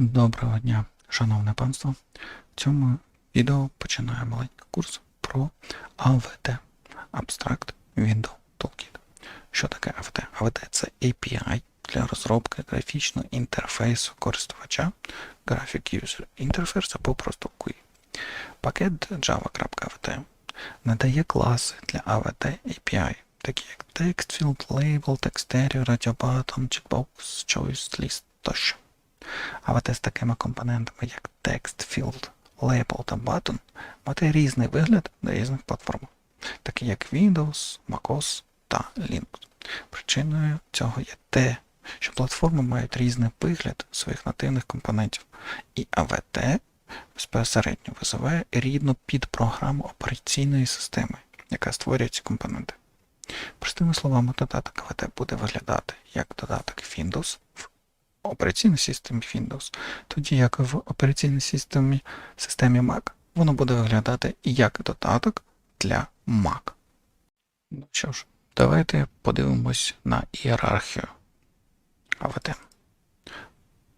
Доброго дня, шановне панство. В цьому відео починаю маленький курс про AVT Abstract Window Toolkit. Що таке AVT? AVT це API для розробки графічного інтерфейсу користувача Graphic User Interface або просто GUI. Пакет java.avt надає класи для AVT API, такі як TextField, Label, TextArea, Radio Button, Checkbox, Choice List тощо. AVT з такими компонентами, як Text, Field, Label та Button, мати різний вигляд на різних платформах, такі як Windows, MacOS та Linux. Причиною цього є те, що платформи мають різний вигляд своїх нативних компонентів, і AVT безпосередньо визиває рідну підпрограму операційної системи, яка створює ці компоненти. Простими словами, додаток AVT буде виглядати як додаток Windows в операційній системі Windows, тоді як в операційній системі, системі Mac воно буде виглядати як додаток для Mac. Ну що ж, давайте подивимось на ієрархію AVT.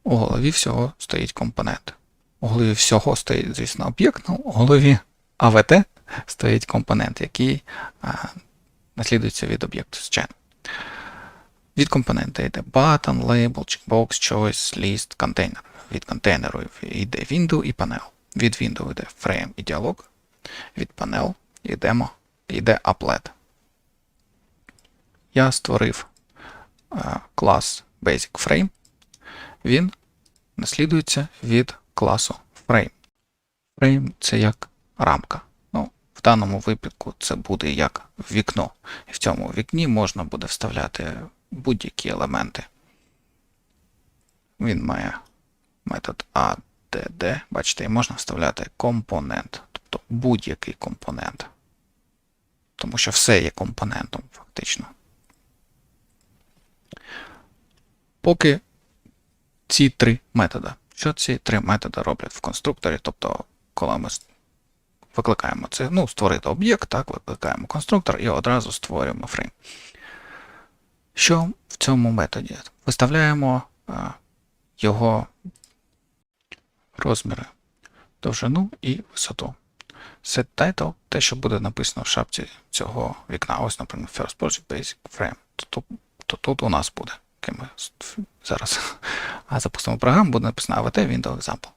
У голові всього стоїть компонент. У голові всього стоїть, звісно, об'єкт, але у голові AVT стоїть компонент, який а, наслідується від об'єкту звичайно. Від компонента йде button, label, checkbox, choice, list, контейнер. Від контейнеру йде window і panel. Від window йде frame і діалог. Від panel йдемо, йде applet. Я створив клас Basic Frame. Він наслідується від класу Frame. Frame це як рамка. Ну, в даному випадку це буде як вікно. І в цьому вікні можна буде вставляти будь-які елементи. Він має метод add, бачите, і можна вставляти компонент, тобто будь-який компонент. Тому що все є компонентом, фактично. Поки ці три методи. Що ці три методи роблять в конструкторі? Тобто, коли ми викликаємо це, ну, створити об'єкт, так, викликаємо конструктор і одразу створюємо фрейм. Що в цьому методі? Виставляємо його розміри, довжину і висоту. Set title те, що буде написано в шапці цього вікна. Ось, наприклад, First Project Basic Frame. То, то тут у нас буде. ми зараз а запустимо програму, буде написано AVT Window Example.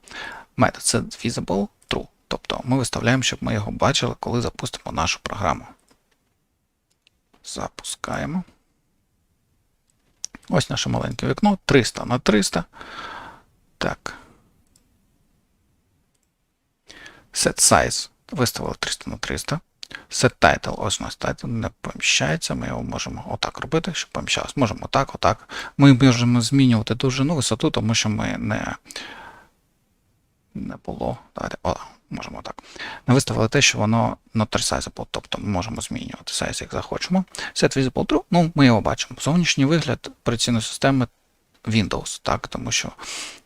Метод це visible true. Тобто ми виставляємо, щоб ми його бачили, коли запустимо нашу програму. Запускаємо. Ось наше маленьке вікно 300 на 300. Так. Set size виставили 300 на 300. Set title, ось у нас title не поміщається. Ми його можемо отак робити, щоб поміщалось. Можемо отак, отак. Ми можемо змінювати довжину, висоту, тому що ми не не було. Давайте, о, можемо так. Не виставили те, що воно not resizable, тобто ми можемо змінювати сайз, як захочемо. Set visible true, ну, ми його бачимо. Зовнішній вигляд операційної системи Windows, так, тому що,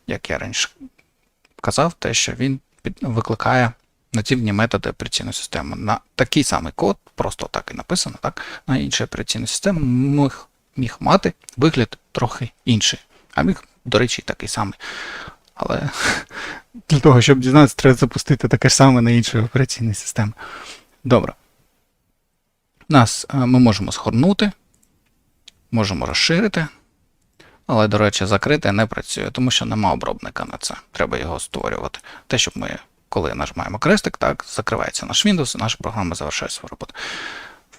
як я раніше казав, те, що він викликає нативні методи операційної системи. На такий самий код, просто так і написано, так, на інші операційні системи міг, міг мати вигляд трохи інший. А міг, до речі, такий самий. Але для того, щоб дізнатися, треба запустити таке ж саме на інші операційні системи. Добре. Нас ми можемо згорнути, можемо розширити. Але, до речі, закрити не працює, тому що нема обробника на це. Треба його створювати. Те, щоб ми, коли нажимаємо крестик, так, закривається наш Windows, і наша програма завершує свою роботу.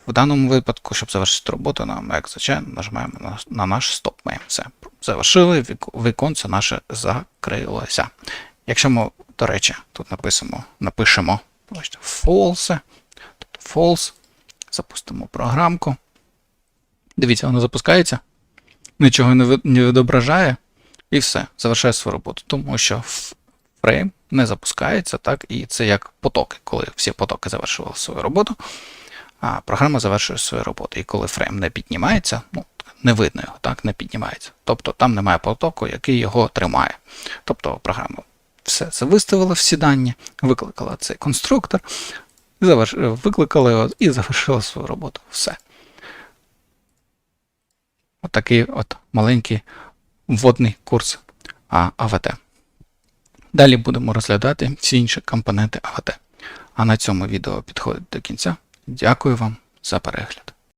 В даному випадку, щоб завершити роботу, нам, як звичайно, нажимаємо на, на наш стоп. Все. Завершили, віконце наше закрилося. Якщо ми, до речі, тут напишемо, напишемо false, тобто false, запустимо програмку. Дивіться, воно запускається нічого не відображає, і все, завершає свою роботу. Тому що фрейм не запускається, так, і це як потоки. Коли всі потоки завершували свою роботу, а програма завершує свою роботу. І коли фрейм не піднімається, ну, не видно його, так, не піднімається. Тобто там немає потоку, який його тримає. Тобто програма все це виставила всі дані, викликала цей конструктор, заверш... викликала його і завершила свою роботу. Все. Отакий от, от маленький вводний курс АВТ. Далі будемо розглядати всі інші компоненти АВТ. А на цьому відео підходить до кінця. Дякую вам за перегляд.